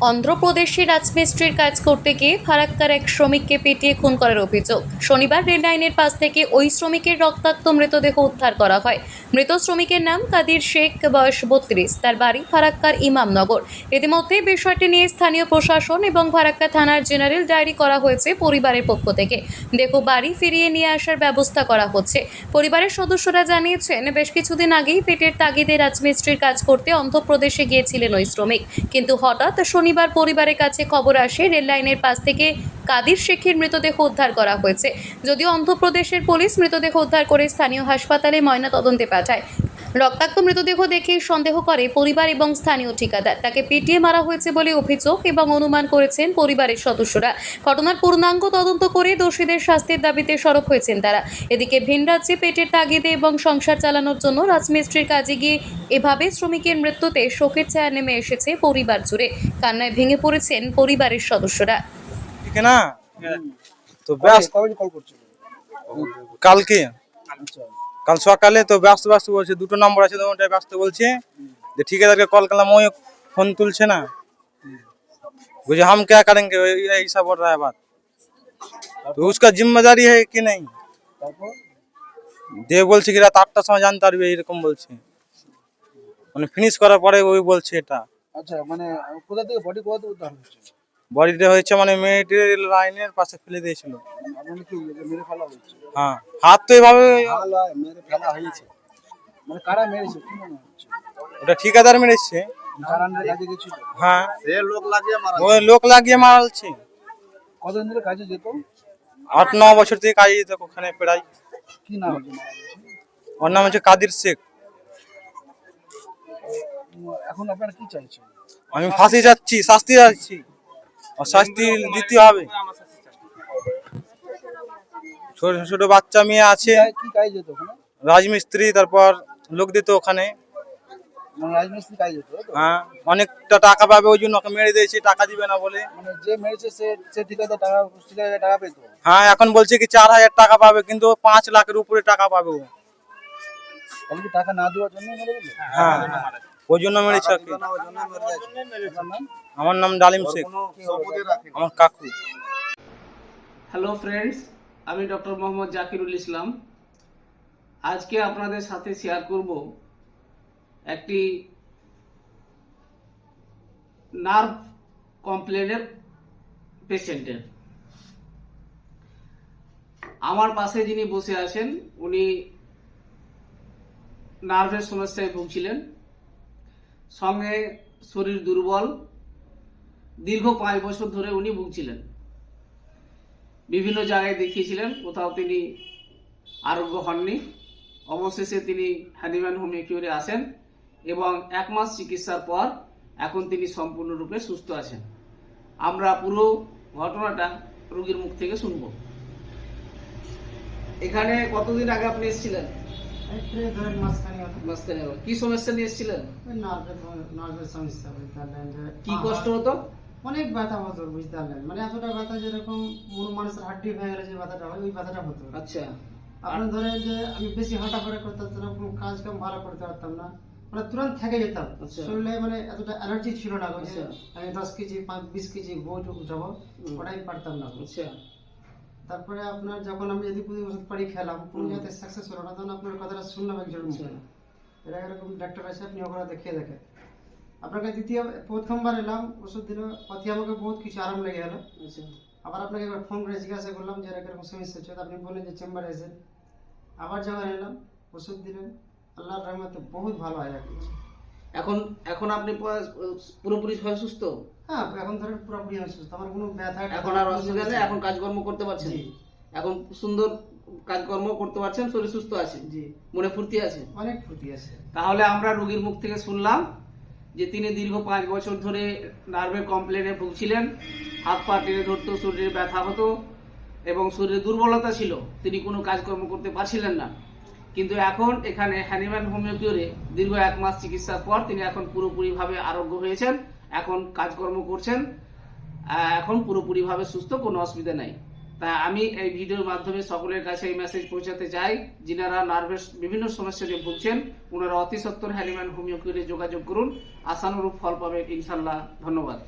অন্ধ্রপ্রদেশে রাজমিস্ত্রির কাজ করতে গিয়ে ফারাক্কার এক শ্রমিককে পেটিয়ে খুন করার অভিযোগ। শনিবার রেল লাইনের পাশ থেকে ওই শ্রমিকের রক্তাক্ত মৃতদেহ উদ্ধার করা হয়। মৃত শ্রমিকের নাম কাদির শেখ, বয়স বত্রিশ। তার বাড়ি ফারাক্কার ইমামনগর। ইতিমধ্যে বিষয়টি নিয়ে স্থানীয় প্রশাসন এবং ফারাক্কা থানার জেনারেল ডায়েরি করা হয়েছে পরিবারের পক্ষ থেকে। দেহ বাড়ি ফিরিয়ে নিয়ে আসার ব্যবস্থা করা হচ্ছে। পরিবারের সদস্যরা জানিয়েছেন, বেশ কিছুদিন আগেই পেটের তাগিদে রাজমিস্ত্রির কাজ করতে অন্ধ্রপ্রদেশে গিয়েছিলেন ওই শ্রমিক। কিন্তু হঠাৎ শনিবার পরিবারের কাছে খবর আসে রেললাইনের পাশ থেকে কাদির শেখের মৃতদেহ উদ্ধার করা হয়েছে। যদিও অন্ধ্রপ্রদেশের পুলিশ মৃতদেহ উদ্ধার করে স্থানীয় হাসপাতালে ময়না তদন্তে পাঠায়। রক্তাক্ত মৃতদেহ দেখে সন্দেহ করে পরিবার এবং স্থানীয় ঠিকাদার। তাকে পিটিয়ে মারা হয়েছে বলে অভিযোগ এবং অনুমান করেছেন পরিবারের সদস্যরা। ঘটনার পূর্ণাঙ্গ তদন্ত করে দোষীদের শাস্তির দাবিতে সরব হয়েছেন তারা। এদিকে ভিন রাজ্যে পেটের তাগিদে এবং সংসার চালানোর জন্য রাজমিস্ত্রির কাজে গিয়ে এভাবে শ্রমিকের মৃত্যুতে শোকের ছায়া নেমে এসেছে পরিবার জুড়ে। কান্নায় ভেঙে পড়েছেন পরিবারের সদস্যরা। ঠিক না? তো ব্যস্ত কবে কল করছিল? কালকে। আচ্ছা। কাল সকালে তো ব্যস্ত ব্যস্ত বলছে দুটো নম্বর আছে দুটোটায় ব্যস্ত বলছে যে ঠিকাদারকে কল করলাম ওই ফোন তুলছে না बोले हम क्या करेंगे ये ऐसा बोल रहा है बात तो उसका जिम्मेदारी है कि नहीं তারপর দেব বলছে কি রাত আটটার সময় জানতে পারবে এরকম বলছে মানে ফিনিশ করার পরে ওই বলছে এটা আচ্ছা মানে কোথা থেকে বডি কোথা থেকে উদ্ধার হচ্ছে বডিটা হয়েছে মানে মেটেরিয়াল লাইনের পাশে ফেলে দিয়েছিল। আপনার কি মেরে ফেলা হয়েছে? হ্যাঁ হাত তো এভাবে ফেলা হয়েছে। মানে কারা মেরেছে কি মনে হচ্ছে? ওটা ঠিকাদার মেরেছে। হ্যাঁ। সে লোক লাগিয়ে মারা ওই লোক লাগিয়ে মারছে কতদিন ধরে কাজে যেত? আট ন বছর থেকে কাজে যেত ওখানে প্রায়। কি নাম? ওর নাম হচ্ছে কাদির শেখ। এখন আপনারা কি চাইছেন? আমি ফাঁসি যাচ্ছি শাস্তি যাচ্ছি শাস্তি দিতে হবে। ছোট ছোট বাচ্চা মেয়ে আছে। রাজমিস্ত্রি তারপর লোক দিত ওখানে। মানে রাজমিস্ত্রি কাজে যেত তাই তো? হ্যাঁ অনেকটা টাকা পাবে ওই জন্য ওকে মেরে দিয়েছে টাকা দিবে না বলে। মানে যে মেরেছে সে সে ঠিকাদার টাকা ঠিকাদার টাকা পেতো? হ্যাঁ এখন বলছে কি চার হাজার টাকা পাবে কিন্তু পাঁচ লাখের উপরে টাকা পাবে ও। টাকা না দেওয়ার জন্য মেরে হ্যাঁ। ওই জন্য মেরেছে ওকে আমার নাম ডালিম শেখ। আমার কাকু। হ্যালো ফ্রেন্ডস আমি ডক্টর মোহাম্মদ জাকিরুল ইসলাম। আজকে আপনাদের সাথে শেয়ার করব একটি নার্ভ কমপ্লেনের পেশেন্টের আমার পাশে যিনি বসে আছেন উনি নার্ভের সমস্যায় ভুগছিলেন। সঙ্গে শরীর দুর্বল। দীর্ঘ পাঁচ বছর ধরে উনি ভুগছিলেন। বিভিন্ন জায়গায় দেখিয়েছিলেন, কোথাও তিনি আরোগ্য হননি। অবশেষে তিনি হ্যানিম্যান হোমিওকিউরে আসেন এবং এক মাস চিকিৎসার পর এখন তিনি সম্পূর্ণরূপে সুস্থ আছেন। আমরা পুরো ঘটনাটা রোগীর মুখ থেকে শুনব। এখানে কতদিন আগে আপনি এসেছিলেন? মাঝখানে। কি সমস্যা নিয়ে এসেছিলেন? নার্ভের নার্ভের সমস্যা বুঝতে পারলেন কি কষ্ট হতো? অনেক ব্যথা হতো বুঝতে পারলেন। মানে এতটা ব্যথা যেরকম মূল মানুষের হাড্ডি ভেঙে গেলে যে ব্যথাটা হয় ওই ব্যথাটা হতো। আচ্ছা। আপনার ধরেন যে আমি বেশি হাঁটাফাটা করতে পারতাম না কোনো কাজ কাম ভালো করতে পারতাম না মানে তুরন্ত থেকে যেতাম। আচ্ছা। শরীরে মানে এতটা এনার্জি ছিল না আচ্ছা। আমি দশ কেজি পাঁচ বিশ কেজি বোট উঠাবো ওটাই পারতাম না। আচ্ছা। তারপরে আপনার যখন আমি এদিক ওদিক ওষুধ পাড়ি খেলাম কোনো। যাতে সাকসেস হলো না তখন আপনার কথাটা শুনলাম একজন আচ্ছা। এরা এরকম ডাক্তার আছে আপনি ওখানে দেখিয়ে দেখে আপনাকে দ্বিতীয় প্রথমবার এলাম ওষুধ দিল অতি আমাকে বহুত কিছু আরাম লেগে গেল। আচ্ছা। আবার আপনাকে একবার ফোন করে জিজ্ঞাসা করলাম যে এরকম সমস্যা হচ্ছে আপনি বললেন যে চেম্বারে এসে আবার যখন এলাম ওষুধ দিলেন। আল্লাহর রহমতে বহুত ভালো হয়ে গেছে এখন এখন আপনি পুরোপুরি সুস্থ? হ্যাঁ এখন ধরেন পুরোপুরি আমি সুস্থ আমার কোনো ব্যথা এখন আর অসুবিধা নেই এখন কাজকর্ম করতে পারছেন? এখন সুন্দর কাজকর্ম করতে পারছেন শরীর সুস্থ আছে? জি। মনে ফুর্তি আছে? অনেক ফুর্তি আছে। তাহলে আমরা রোগীর মুখ থেকে শুনলাম যে তিনি দীর্ঘ পাঁচ বছর ধরে নার্ভের কমপ্লেনে ভুগছিলেন হাত পা টেনে ধরতো শরীরে ব্যথা হতো এবং শরীরে দুর্বলতা ছিল তিনি কোনো কাজকর্ম করতে পারছিলেন না। কিন্তু এখন এখানে হ্যানিম্যান হোমিওপিওরে দীর্ঘ এক মাস চিকিৎসার পর তিনি এখন পুরোপুরিভাবে আরোগ্য হয়েছেন, এখন কাজকর্ম করছেন এখন পুরোপুরিভাবে সুস্থ, কোনো অসুবিধা নাই। তা আমি এই ভিডিওর মাধ্যমে সকলের কাছে এই মেসেজ পৌঁছাতে চাই, যিনারা নার্ভের বিভিন্ন সমস্যা নিয়ে ভুগছেন, ওনারা অতি সত্তর হ্যালিম্যান হোমিওপ্যাথি যোগাযোগ করুন, আশানুরূপ ফল পাবেন ইনশাল্লাহ ধন্যবাদ।